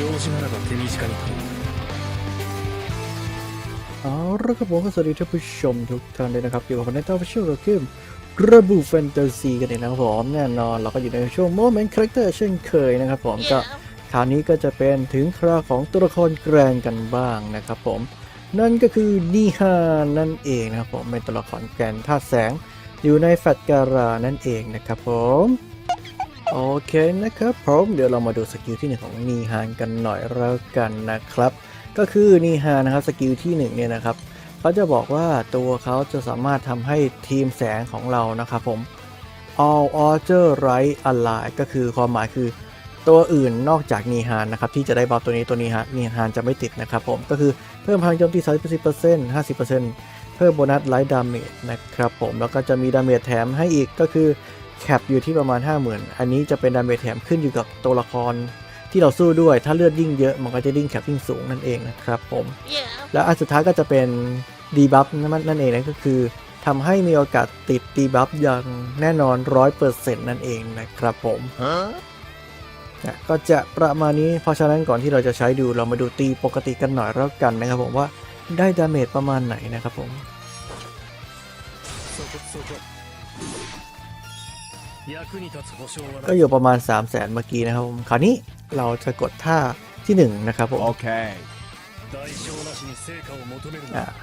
用事ならば手短に頼む เอาละครับผมก็สวัสดีท่านผู้ชมทุกท่านเลยนะครับอยู่กับในตอนช่วงเกมระบุแฟนตาซีกันเองนะครับผมแน่นอนเราก็อยู่ในช่วงโมเมนต์คาแรคเตอร์เช่นเคยนะครับผมก็คราวนี้ก็จะเป็นถึงคราวของตัวละครแกรนกันบ้างนะครับผม นั่นก็คือนีฮานนั่นเองนะครับผมเป็นตัวละครแกรนธาตุแสง อยู่ในแฟตการานั่นเองนะครับผม โอเคนะครับผมเดี๋ยวเรามาดูสกิลที่หนึ่งของนีฮานกันหน่อยแล้วกันนะครับ ก็คือนีฮานนะครับสกิลที่หนึ่งเนี่ยนะครับเขาจะบอกว่าตัวเขาจะสามารถทำให้ทีมแสงของเรานะครับผม all order right ally ก็คือความหมายคือตัวอื่นนอกจากนีฮานนะครับที่จะได้บัฟตัวนี้ตัวนี้ฮะนีฮานจะไม่ติดนะครับผมก็คือเพิ่มพลังโจมตี 30% 50%เพิ่มโบนัสไลท์ดาเมจนะครับผมแล้วก็จะมีดาเมจแถมให้อีกก็คือ แคปอยู่ที่ประมาณ 50,000 อันนี้จะเป็นดาเมจแถมขึ้นอยู่กับตัวละครที่เราสู้ด้วย ถ้าเลือดยิ่งเยอะมันก็จะยิ่งแคปยิ่งสูงนั่นเองนะครับผม yeah. แล้วอันสุดท้ายก็จะเป็นดีบัฟนั่นเองนะก็คือทำให้มีโอกาสติดดีบัฟอย่างแน่นอนร้อยเปอร์เซ็นต์นั่นเองนะครับผม huh? ก็จะประมาณนี้ เพราะฉะนั้นก่อนที่เราจะใช้ดูเรามาดูตีปกติกันหน่อยแล้วกันนะครับผมว่าได้ดาเมจประมาณไหนนะครับผม so good, so good. ก็อยู่ประมาณ 3 0 0แสนเมื่อกี้นะครับผมคราวนี้เราจะกดท่าที่1นะครับผมโอเค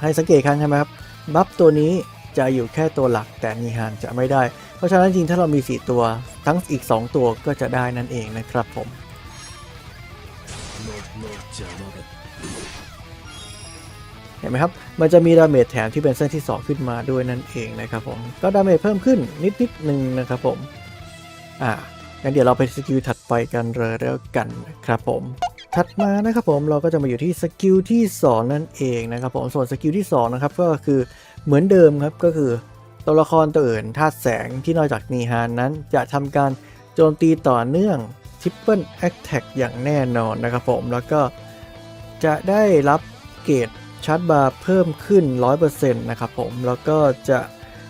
ให้สังเกตครั้งใช่ไหมครับบัฟตัวนี้จะอยู่แค่ตัวหลักแต่มีหานจะไม่ได้ เพราะฉะนั้นจริงถ้าเรามี 4 ตัวทั้งอีก 2 ตัวก็จะได้นั่นเองนะครับผม เห็นไหมครับ มันจะมีดาเมจแถมที่เป็นเส้นที่ 2 ขึ้นมาด้วยนั่นเองนะครับผม ก็ดาเมจเพิ่มขึ้นนิดนิดหนึ่งนะครับผม อ่างั้นเดี๋ยวเราไปสกิลถัดไปกันเลยแล้วกันนะครับผมถัดมานะครับผมเราก็จะมาอยู่ที่สกิลที่ 2 นั่นเองนะครับผมส่วนสกิลที่2นะครับก็คือเหมือนเดิมครับก็คือตัวละครตัวอื่นธาตุแสงที่นอกจากนีฮานนั้น จะทำการโจมตีต่อเนื่องทิปเปิลแอคแท็กอย่างแน่นอนนะครับผมแล้วก็จะได้รับเกรด ชาร์จบาร์เพิ่มขึ้น 100%นะครับผมแล้วก็จะ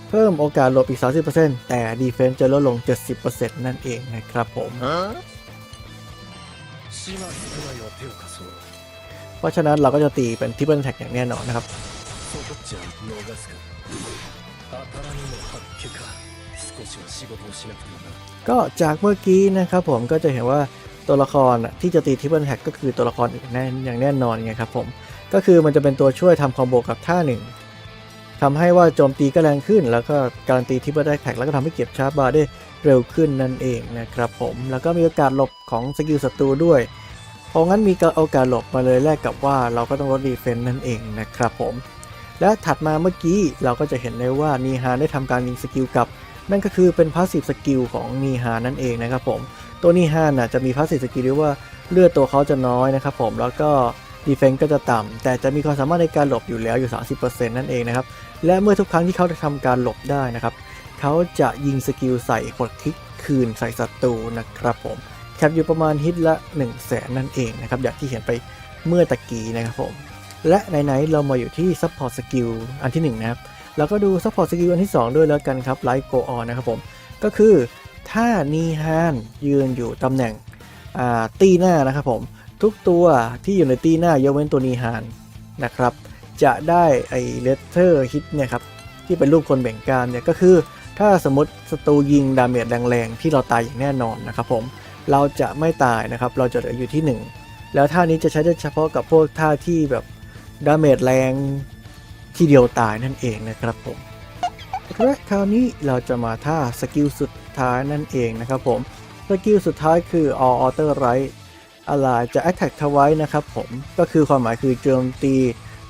เพิ่มโอกาสหลบอีก 30%แต่ดีเฟนซ์จะลดลง 70%นั่นเองนะครับผมเพราะฉะนั้นเราก็จะตีเป็นทิปเปิลแท็กอย่างแน่นอนนะครับก็จากเมื่อกี้นะครับผมก็จะเห็นว่าตัวละครที่จะตีทิปเปิลแท็กก็คือตัวละครอื่นอย่างแน่นอนไงครับผม ก็คือมันจะเป็นตัวช่วยทำคอมโบกับท่าหนึ่งทำให้ว่าโจมตีก็แรงขึ้น แล้วก็การันตีทิปเปิลแท็กแล้วก็ทำให้เก็บชาร์จบาร์ได้เร็วขึ้นนั่นเองนะครับผมแล้วก็มีโอกาสหลบของสกิลศัตรูด้วย เพราะงั้นมีโอกาสหลบมาเลยแลกกับว่าเราก็ต้องลดดีเฟนต์นั่นเองนะครับผมและถัดมาเมื่อกี้เราก็จะเห็นได้ว่านีฮานได้ทำการยิงสกิลกลับ นั่นก็คือเป็นพาสซีฟสกิลของนีฮานนั่นเองนะครับผมตัวนีฮานน่ะจะมีพาสซีฟสกิลที่ว่าเลือดตัวเขาจะน้อยนะครับผมแล้วก็ ดีเฟน s ์ก็จะต่ำ แต่จะมีความสามารถในการหลบอยู่แล้วอยู่ 30%นั่นเองนะครับ และเมื่อทุกครั้งที่เขาทำการหลบได้นะครับ เขาจะยิงสกิลใส่กดคลิกคืนใส่ศัตรูนะครับผมแคปอยู่ประมาณฮิตละ 1 0 0 0 0แสนนั่นเองนะครับ อย่างที่เห็นไปเมื่อตะกี้นะครับผม และไหนๆเรามาอยู่ที่ Support Skill อันที่ 1 นะครับ แล้วก็ดู Support Skill อันที่ 2 ด้วยแล้วกันครับ Light Go On นะครับผม ก็คือถ้านีฮานยืนอยู่ตำแหน่งตีหน้านะครับผม ทุกตัวที่อยู่ในตีหน้ายกเว้นตัวนีฮานนะครับ จะได้ไอเลเทอร์ฮิตเนี่ยครับที่เป็นรูปคนแบ่งการเนี่ยก็คือ ถ้าสมมติศัตรูยิงดาเมจแรงๆ ที่เราตายอย่างแน่นอนนะครับผมเราจะไม่ตายนะครับ เราจะเหลืออยู่ที่ 1 แล้วท่านี้จะใช้ได้เฉพาะกับพวกท่าที่แบบดาเมจแรงที่เดียวตายนั่นเองนะครับผมและคราวนี้เราจะมาท่าสกิลสุดท้ายนั่นเองนะครับผมสกิลสุดท้ายคือ all outer right อะไรจะ attack ทวายนะครับผมก็คือความหมายคือโจมตี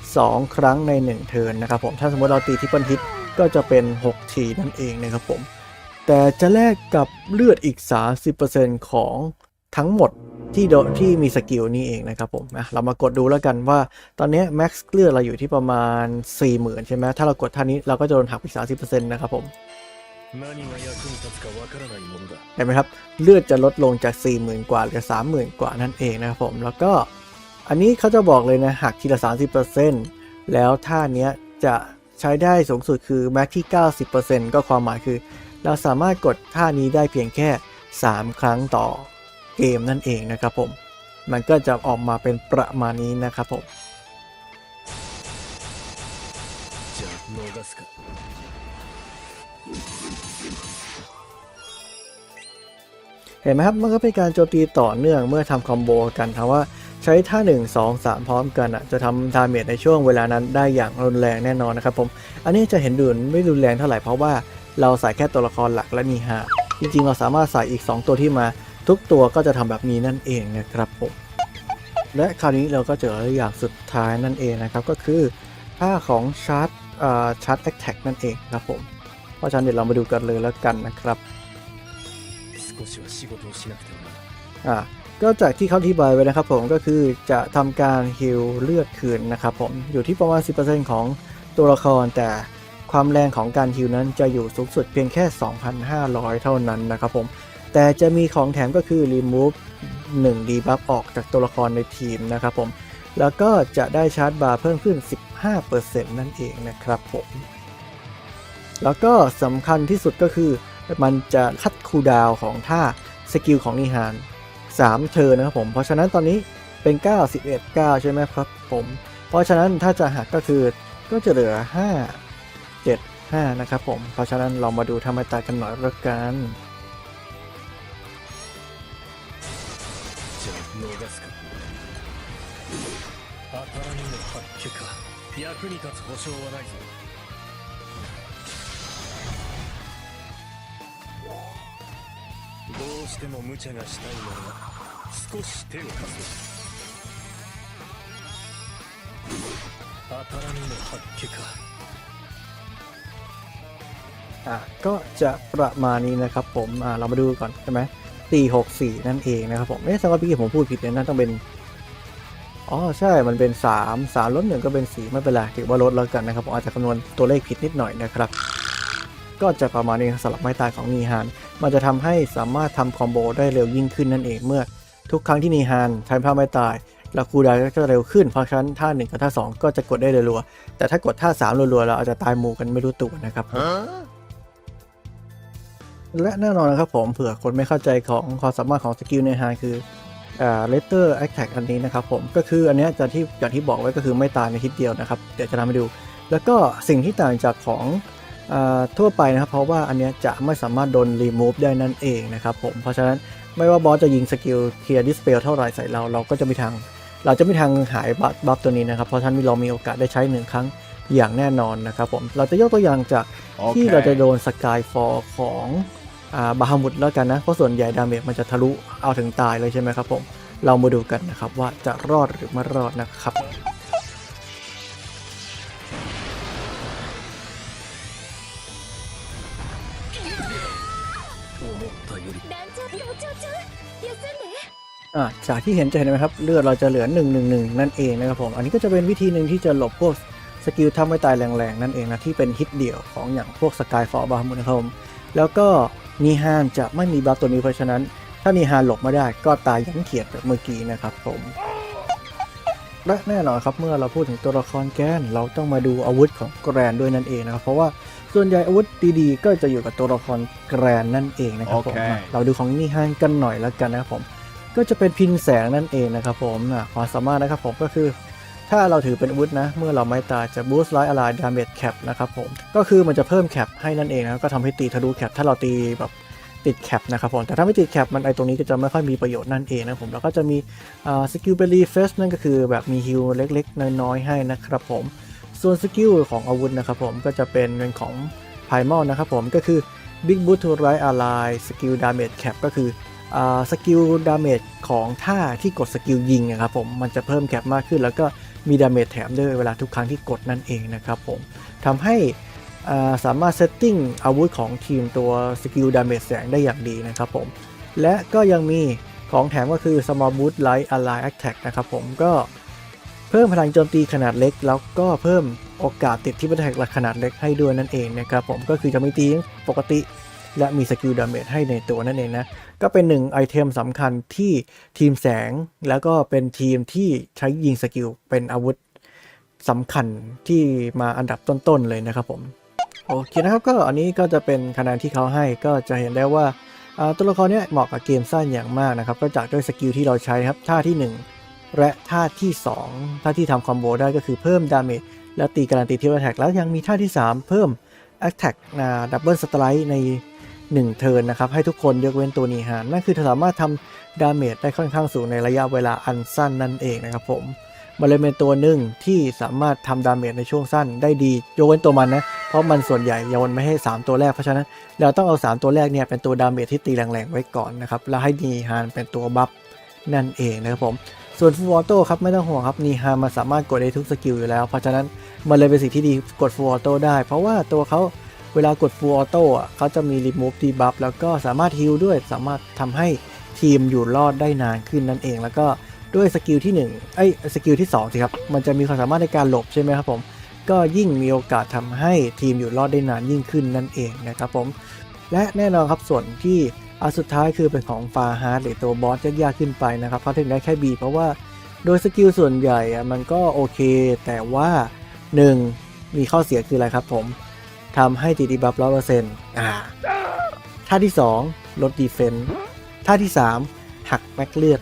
2 ครั้งใน 1 เทิร์นนะครับผมถ้าสมมติเราตีที่ปันฮิตก็จะเป็น 6 ทีนั่นเองนะครับผมแต่จะแลกกับเลือดอีก 30%ของทั้งหมดที่ที่มีสกิลนี้เองนะครับผมอะเรามากดดูแล้วกันว่าตอนนี้ max เลือดเราอยู่ที่ประมาณ 40,000 ใช่ไหมถ้าเรากดท่านี้เราก็จะโดนหักไป30%นะครับผม เห็นไหมครับ เลือดจะลดลงจาก 40,000 กว่าเหลือ30,000 กว่านั่นเองนะครับผม แล้วก็อันนี้เขาจะบอกเลยนะหักทีละ 30%แล้วท่าเนี้ยจะใช้ได้สูงสุดคือแม็กที่ 90%ก็ความหมายคือ เราสามารถกดท่านี้ได้เพียงแค่ 3 ครั้งต่อเกมนั่นเองนะครับผม มันก็จะออกมาเป็นประมาณนี้นะครับผม เห็นไหมครับมันก็เป็นการโจมตีต่อเนื่องเมื่อทำคอมโบกันถาว่าใช้ท่า 1 2 3 พร้อมกันอะจะทำดาเมจในช่วงเวลานั้นได้อย่างรุนแรงแน่นอนนะครับผมอันนี้จะเห็นดูไม่รุนแรงเท่าไหร่เพราะว่าเราใส่แค่ตัวละครหลักและนีฮาจริงๆ เราสามารถใส่อีก 2 ตัวที่มา ทุกตัวก็จะทำแบบนี้นั่นเองนะครับผมและคราวนี้เราก็เจออย่างสุดท้ายนั่นเองนะครับก็คือท่าของชาร์จชาร์จแอคแท็กนั่นเองครับผมเพราะฉะนั้นเดี๋ยวเรามาดูกันเลยแล้วกันนะครับ しは仕事をしなくてもな อ่าก็จากที่เขาอธิบายไว้นะครับผมก็คือจะทำการฮิลเลือดคืนนะครับผมอยู่ที่ประมาณ 10%ของตัวละคร แต่ความแรงของการฮิลนั้นจะอยู่สูงสุดเพียงแค่ 2,500 เท่านั้นนะครับผม แต่จะมีของแถมก็คือ remove 1 debuff ออกจากตัวละครในทีมนะครับผม แล้วก็จะได้ชาร์จบาร์เพิ่มขึ้น 15%นั่นเองนะครับผม แล้วก็สำคัญที่สุดก็คือ มันจะคัดคูลดาวน์ของท่าสกิลของนิฮาน 3 เทิร์นนะครับผม เพราะฉะนั้นตอนนี้เป็น 9 11 9 ใช่ไหมครับผม เพราะฉะนั้นถ้าจะหักก็คือก็จะเหลือ 5 7 5 นะครับผม เพราะฉะนั้นเรามาดูทำไมตายกันหน่อยละกัน じゃあ逃すか当たらぬの発揮か役に立つ保証はないぞ どうしても無茶がしたいなら少し手を貸せ当たらぬの発揮か อ่ะก็จะประมาณนี้นะครับผมอ่าเรามาดูก่อนใช่ไหมตี64 นั่นเองนะครับผมเอ๊ะสำหรับพี่ผมพูดผิดเลยนะต้องเป็น อ๋อใช่มันเป็น 3 3ลดหนึ่งก็เป็น 4 ไม่เป็นไรถือว่าลดแล้วกันนะครับผมอาจจะคำนวณตัวเลขผิดนิดหน่อยนะครับ ก็จะประมาณนี้สำหรับไม้ตายของนีฮาน มันจะทำให้สามารถทำคอมโบได้เร็วยิ่งขึ้นนั่นเองเมื่อ ทุกครั้งที่นีฮานใช้ท่าไม้ตายแล้วคูลดาวน์ก็จะเร็วขึ้นเพราะฉะนั้นท่า1กับท่า 2 ก็จะกดได้รัวๆแต่ถ้ากดท่า 3 รัวๆเราอาจจะตายหมู่กันไม่รู้ตัวนะครับผมและแน่นอนนะครับผมเผื่อคนไม่เข้าใจของความสามารถของสกิลในฮาคืออ่า letter attack อันนี้นะครับผมก็คืออันเนี้ยจะที่อย่างที่บอกไว้ก็คือไม่ตายในทิศเดียวนะครับ เดี๋ยวจะทำให้ดู แล้วก็สิ่งที่ต่างจากของอา ทั่วไปนะครับ เพราะว่าอันเนี้ยจะไม่สามารถโดน remove ได้นั่นเองนะครับผมเพราะฉะนั้นไม่ว่าบอสจะยิงสกิล clear dispel เท่าไหร่ใส่เราเราก็จะไม่ทาง เราจะไม่ทางหายบัฟบัฟตัวนี้นะครับ เพราะฉะนั้นเรามีโอกาสได้ใช้หนึ่งครั้งอย่างแน่นอนนะครับผมเราจะยกตัวอย่างจากที่เราจะโดนสกายฟอร์ของอ่าบาฮามุดแล้วกันนะ เพราะส่วนใหญ่ดาเมจมันจะทะลุเอาถึงตายเลยใช่ไหมครับผม เรามาดูกันนะครับว่าจะรอดหรือไม่รอดนะครับ อ่าจากที่เห็นจะเห็นไหมครับ เลือดเราจะเหลือ1 1 1นั่นเองนะครับผม อันนี้ก็จะเป็นวิธีหนึ่งที่จะหลบพวกสกิลทำให้ตายแรงๆ นั่นเองนะ ที่เป็นฮิตเดี่ยวของอย่างพวกสกายฟอร์บาฮามุดนะครับผมแล้วก็นีฮานจะไม่มีบัฟตัวนี้เพราะฉะนั้น ถ้านีฮานหลบไม่ได้ก็ตายยันเขียดแบบเมื่อกี้นะครับผมและแน่นอนครับเมื่อเราพูดถึงตัวละครแกนเราต้องมาดูอาวุธของแกรนด้วยนั่นเองนะครับเพราะว่า ส่วนใหญ่อาวุธดีๆ ก็จะอยู่กับตัวละครแกรนนั่นเองนะครับผมโอเคอะเราดูของนีฮานกันหน่อยแล้วกันนะครับผม ก็จะเป็นพินแสงนั่นเองนะครับผมอะความสามารถนะครับผมก็คือ ถ้าเราถือเป็นอาวุธนะ เมื่อเราไม่ตายจะ boost light ally damage cap นะครับผม ก็คือมันจะเพิ่มแคปให้นั่นเองนะก็ทำให้ตีทะลุแคปถ้าเราตีแบบติดแคปนะครับผม แต่ถ้าไม่ติดแคปมันไอตรงนี้ก็จะไม่ค่อยมีประโยชน์นั่นเองนะผม แล้วก็จะมีอ่าสกิลเป็นรีเฟสนั่นก็คือแบบมีฮิลเล็กๆ น้อยๆให้นะครับผม ส่วนสกิลของอาวุธนะครับผมก็จะเป็นเงินของ p r i m a l นะครับผมก็คือ Big Boot to Right Ally Skill Damage Cap ก็คือสกิลดาเมจของท่าที่กดสกิลยิงนะครับผมมันจะเพิ่มแคปมากขึ้น แล้วก็มีดาเมจแถมด้วยเวลาทุกครั้งที่กดนั่นเองนะครับผมทำให้สามารถเซตติ้งอาวุธของทีมตัวสกิลดาเมจแสงได้อย่างดีนะครับผมและก็ยังมีของแถมก็คือ Small Boot Light Ally Attack นะครับผมก็ เพิ่มพลังโจมตีขนาดเล็ก แล้วก็เพิ่มโอกาสติดที่บัตแทกขนาดเล็กให้ด้วยนั่นเองนะครับผมก็คือจะไม่ตีปกติ และมีสกิลดาเมจให้ในตัวนั่นเองนะ ก็เป็นหนึ่งไอเทมสำคัญที่ทีมแสงแล้วก็เป็นทีมที่ใช้ยิงสกิลเป็นอาวุธสำคัญที่มาอันดับต้นๆเลยนะครับผมโอเคนะครับก็อันนี้ก็จะเป็นคะแนนที่เขาให้ก็จะเห็นได้ว่าตัวละครนี้เหมาะกับเกมสั้นอย่างมากนะครับก็จากด้วยสกิลที่เราใช้ครับท่าที่ 1 และท่าที่ 2 ท่าที่ทำคอมโบได้ก็คือเพิ่มดาเมจแล้วตีการันตีที่แท็กแล้วยังมีท่าที่ 3 เพิ่ม Attack นะดับเบิลสไตร์ใน 1 เทิร์นนะครับ ให้ทุกคนยกเว้นตัวนีฮานนั่นคือสามารถทำดาเมจได้ค่อนข้างสูงในระยะเวลาอันสั้นนั่นเองนะครับผมมันเลยเป็นตัวหนึ่งที่สามารถทำดาเมจในช่วงสั้นได้ดียกเว้นตัวมันนะ เพราะมันส่วนใหญ่โยนไม่ให้ 3 ตัวแรก เพราะฉะนั้นเราต้องเอา 3 ตัวแรกเนี่ยเป็นตัวดาเมจที่ตีแรงๆไว้ก่อนนะครับ แล้วให้นีฮานเป็นตัวบัฟนั่นเองนะครับผม ส่วนฟูออโต้ครับไม่ต้องห่วงครับนีฮามันสามารถกดได้ทุกสกิลอยู่แล้ว เพราะฉะนั้นมันเลยเป็นสิ่งที่ดีกดฟูออโต้ได้ เพราะว่าตัวเขาเวลากดฟูออโต้เขาจะมีรีมูฟดีบัฟแล้วก็สามารถฮิลด้วย สามารถทำให้ทีมอยู่รอดได้นานขึ้นนั่นเอง แล้วก็ด้วยสกิลที่1ไอ้สกิลที่2สิครับมันจะมีความสามารถในการหลบใช่ไหมครับผมก็ยิ่งมีโอกาสทำให้ทีมอยู่รอดได้นานยิ่งขึ้นนั่นเองนะครับผมและแน่นอนครับส่วนที่ อันสุดท้ายคือเป็นของฟาฮาร์ดหรือตัวบอสยากๆขึ้นไปนะครับเขาถึงได้แค่บีเพราะว่าโดยสกิลส่วนใหญ่อะมันก็โอเค แต่ว่า 1 มีข้อเสียคืออะไรครับผมทำให้ตีดีบัฟร้อยเปอร์เซ็นต์อ่าท่าที่ 2 ลดดีเฟนต์ท่าที่ 3 หักแม็กเลือด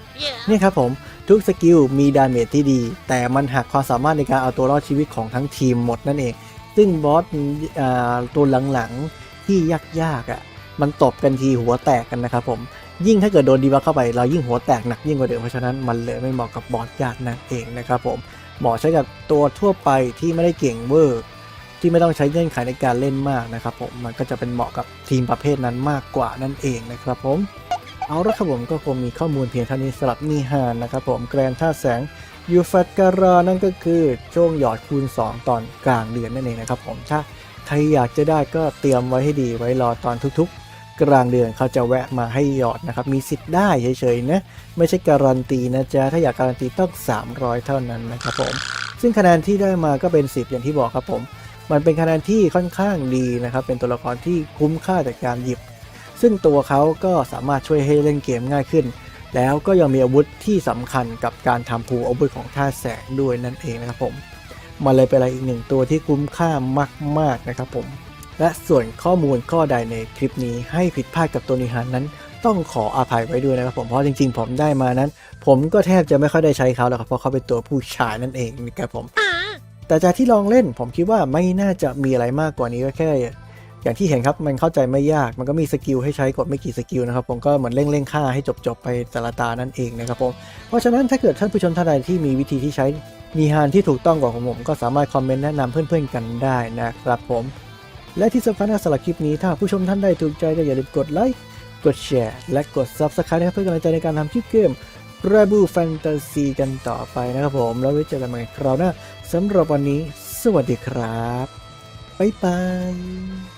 นี่ครับผมทุกสกิลมีดาเมจที่ดี แต่มันหักความสามารถในการเอาตัวรอดชีวิตของทั้งทีมหมดนั่นเอง ซึ่งบอสอ่าตัวหลังๆที่ยากๆอะ มันตบกันทีหัวแตกกันนะครับผมยิ่งถ้าเกิดโดนดีบัฟเข้าไปเรายิ่งหัวแตกหนักยิ่งกว่าเดิมเพราะฉะนั้นมันเลยไม่เหมาะกับบอสยากนั่นเองนะครับผมเหมาะใช้กับตัวทั่วไปที่ไม่ได้เก่งเวอร์ที่ไม่ต้องใช้เงื่อนไขในการเล่นมากนะครับผมมันก็จะเป็นเหมาะกับทีมประเภทนั้นมากกว่านั่นเองนะครับผมเอาละครับผมก็คงมีข้อมูลเพียงเท่านี้สำหรับนีฮานนะครับผมแกรนท่าแสงยูฟัตการานั่นก็คือช่วงหยอดคูณ 2 ตอนกลางเดือนนั่นเองนะครับผมถ้า ใครอยากจะได้ก็เตรียมไว้ให้ดีไว้รอตอนทุกๆ กลางเดือนเขาจะแวะมาให้หยอดนะครับ มีสิทธิ์ได้เฉยๆนะ ไม่ใช่การันตีนะจ๊ะ ถ้าอยากการันตีต้อง 300 เท่านั้นนะครับผม ซึ่งคะแนนที่ได้มาก็เป็น 10 อย่างที่บอกครับผม มันเป็นคะแนนที่ค่อนข้างดีนะครับ เป็นตัวละครที่คุ้มค่าจากการหยิบ ซึ่งตัวเขาก็สามารถช่วยให้เล่นเกมง่ายขึ้น แล้วก็ยังมีอาวุธที่สำคัญกับการทำภูอาวุธของท่าแสงด้วยนั่นเองนะครับผม มันเลยเป็นอะไรอีกหนึ่งตัวที่คุ้มค่ามาก ๆ นะครับผม และส่วนข้อมูลข้อใดในคลิปนี้ให้ผิดพลาดกับตัวนิฮานนั้น ต้องขออภัยไว้ด้วยนะครับผมเพราะจริง ๆ ผมได้มานั้น ผมก็แทบจะไม่ค่อยได้ใช้เขาแล้วครับเพราะเขาเป็นตัวผู้ชายนั่นเองนะครับผม แต่จากที่ลองเล่นผมคิดว่าไม่น่าจะมีอะไรมากกว่านี้ก็แค่อย่างที่เห็นครับมันเข้าใจไม่ยากมันก็มีสกิลให้ใช้กดไม่กี่สกิลนะครับผมก็เหมือนเร่งเร่งๆค่าให้จบๆไปแต่ละตานั่นเองนะครับผมเพราะฉะนั้นถ้าเกิดท่านผู้ชมท่านใดที่มีวิธีที่ใช้ มีฮานที่ถูกต้องกว่าของผม ก็สามารถคอมเมนต์แนะนำเพื่อนๆกันได้นะครับผม และที่สำคัญนะสำหรับคลิปนี้ถ้าผู้ชมท่านใดถูกใจก็อย่าลืมกดไลค์กดแชร์และกด Subscribe นะครับเพื่อกำลังใจในการทำคลิปเกม r a b u Fantasy กันต่อไปนะครับผม แล้วไว้เจอกันใหม่คราวหน้าสำหรับวันนี้ สวัสดีครับ บ๊ายบาย